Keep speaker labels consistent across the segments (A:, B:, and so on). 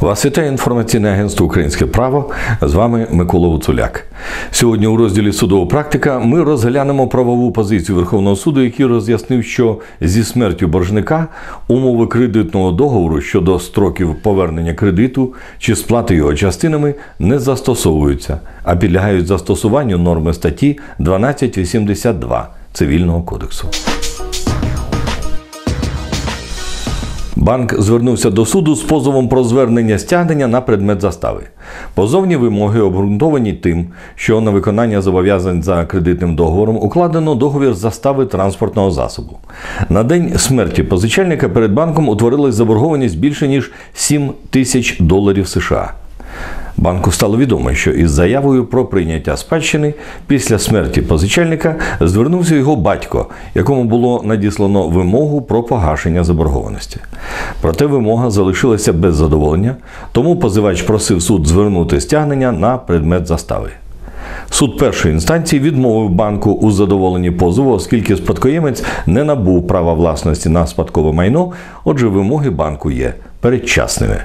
A: Вас вітає інформаційне агентство Українське право. З вами Микола Гуцуляк. Сьогодні у розділі судова практика ми розглянемо правову позицію Верховного суду, який роз'яснив, що зі смертю боржника умови кредитного договору щодо строків повернення кредиту чи сплати його частинами не застосовуються, а підлягають застосуванню норми статті 1282 Цивільного кодексу. Банк звернувся до суду з позовом про звернення стягнення на предмет застави. Позовні вимоги обґрунтовані тим, що на виконання зобов'язань за кредитним договором укладено договір застави транспортного засобу. На день смерті позичальника перед банком утворилась заборгованість більше ніж 7 тисяч доларів США. Банку стало відомо, що із заявою про прийняття спадщини після смерті позичальника звернувся його батько, якому було надіслано вимогу про погашення заборгованості. Проте вимога залишилася без задоволення, тому позивач просив суд звернути стягнення на предмет застави. Суд першої інстанції відмовив банку у задоволенні позову, оскільки спадкоємець не набув права власності на спадкове майно, отже, вимоги банку є передчасними.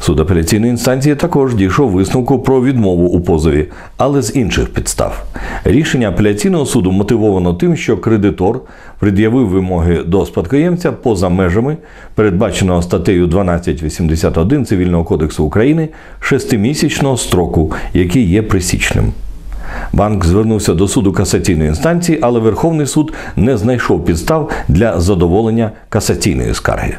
A: Суд апеляційної інстанції також дійшов висновку про відмову у позові, але з інших підстав. Рішення апеляційного суду мотивовано тим, що кредитор пред'явив вимоги до спадкоємця поза межами, передбаченого статтею 1281 Цивільного кодексу України, шестимісячного строку, який є присічним. Банк звернувся до суду касаційної інстанції, але Верховний суд не знайшов підстав для задоволення касаційної скарги.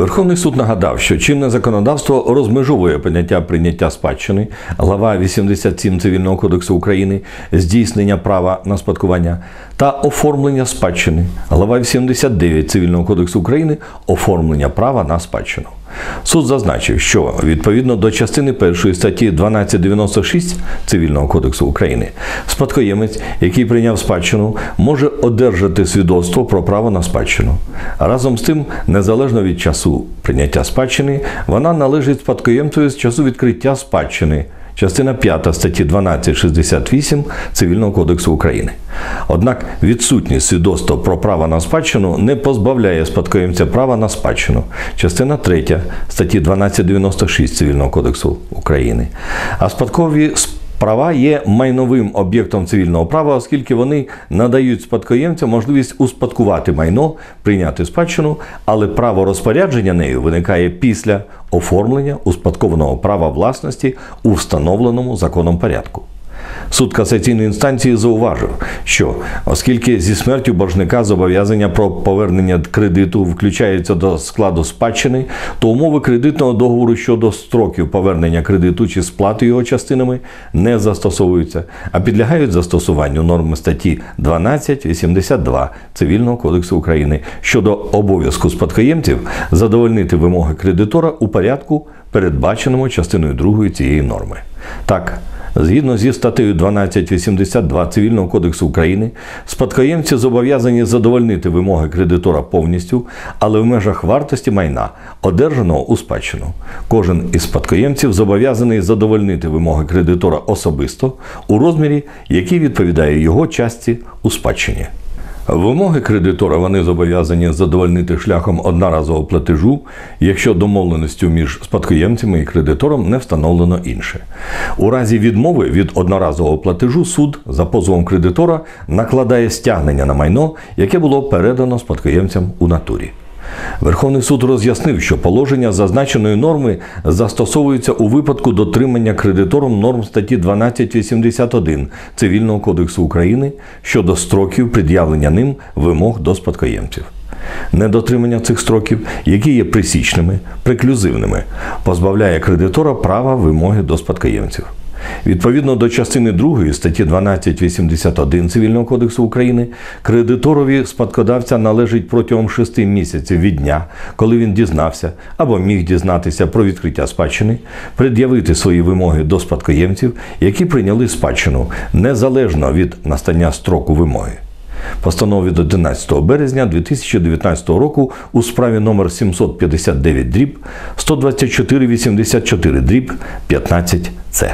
A: Верховний суд нагадав, що чинне законодавство розмежовує поняття прийняття спадщини, глава 87 Цивільного кодексу України, здійснення права на спадкування та оформлення спадщини, глава 89 Цивільного кодексу України, оформлення права на спадщину. Суд зазначив, що відповідно до частини першої статті 1296 Цивільного кодексу України спадкоємець, який прийняв спадщину, може одержати свідоцтво про право на спадщину. Разом з тим, незалежно від часу прийняття спадщини, вона належить спадкоємцеві з часу відкриття спадщини. Частина 5 статті 1268 Цивільного кодексу України. Однак відсутність свідоцтва про право на спадщину не позбавляє спадкоємця права на спадщину. Частина 3 статті 1296 Цивільного кодексу України. А спадкові Права є майновим об'єктом цивільного права, оскільки вони надають спадкоємцям можливість успадкувати майно, прийняти спадщину, але право розпорядження нею виникає після оформлення успадкованого права власності у встановленому законом порядку. Суд касаційної інстанції зауважив, що оскільки зі смертю боржника зобов'язання про повернення кредиту включаються до складу спадщини, то умови кредитного договору щодо строків повернення кредиту чи сплати його частинами не застосовуються, а підлягають застосуванню норми статті 1282 Цивільного кодексу України щодо обов'язку спадкоємців задовольнити вимоги кредитора у порядку, передбаченому частиною 2 цієї норми. Так, Згідно зі статтею 1282 Цивільного кодексу України, спадкоємці зобов'язані задовольнити вимоги кредитора повністю, але в межах вартості майна, одержаного у спадщину. Кожен із спадкоємців зобов'язаний задовольнити вимоги кредитора особисто у розмірі, який відповідає його частці у спадщині. Вимоги кредитора вони зобов'язані задовольнити шляхом одноразового платежу, якщо домовленістю між спадкоємцями і кредитором не встановлено інше. У разі відмови від одноразового платежу суд за позовом кредитора накладає стягнення на майно, яке було передано спадкоємцям у натурі. Верховний суд роз'яснив, що положення зазначеної норми застосовуються у випадку дотримання кредитором норм статті 1281 Цивільного кодексу України щодо строків пред'явлення ним вимог до спадкоємців. Недотримання цих строків, які є присічними, преклюзивними, позбавляє кредитора права вимоги до спадкоємців. Відповідно до частини 2 статті 1281 Цивільного кодексу України, кредиторові спадкодавця належить протягом 6 місяців від дня, коли він дізнався або міг дізнатися про відкриття спадщини, пред'явити свої вимоги до спадкоємців, які прийняли спадщину незалежно від настання строку вимоги. Постанові від 11 березня 2019 року у справі номер 759 дріб 124 84 дріб 15 С.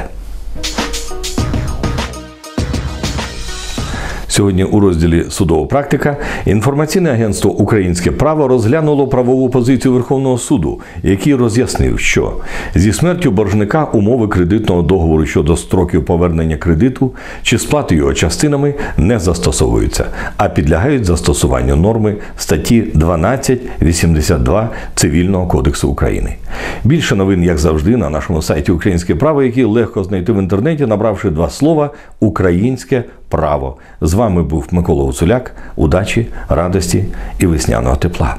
A: Сьогодні у розділі Судова практика інформаційне агентство Українське право розглянуло правову позицію Верховного суду, який роз'яснив, що зі смертю боржника умови кредитного договору щодо строків повернення кредиту чи сплати його частинами не застосовуються, а підлягають застосуванню норми статті 1282 Цивільного кодексу України. Більше новин, як завжди, на нашому сайті Українське право, який легко знайти в інтернеті, набравши два слова Українське право. З вами був Микола Гуцуляк. Удачі, радості і весняного тепла.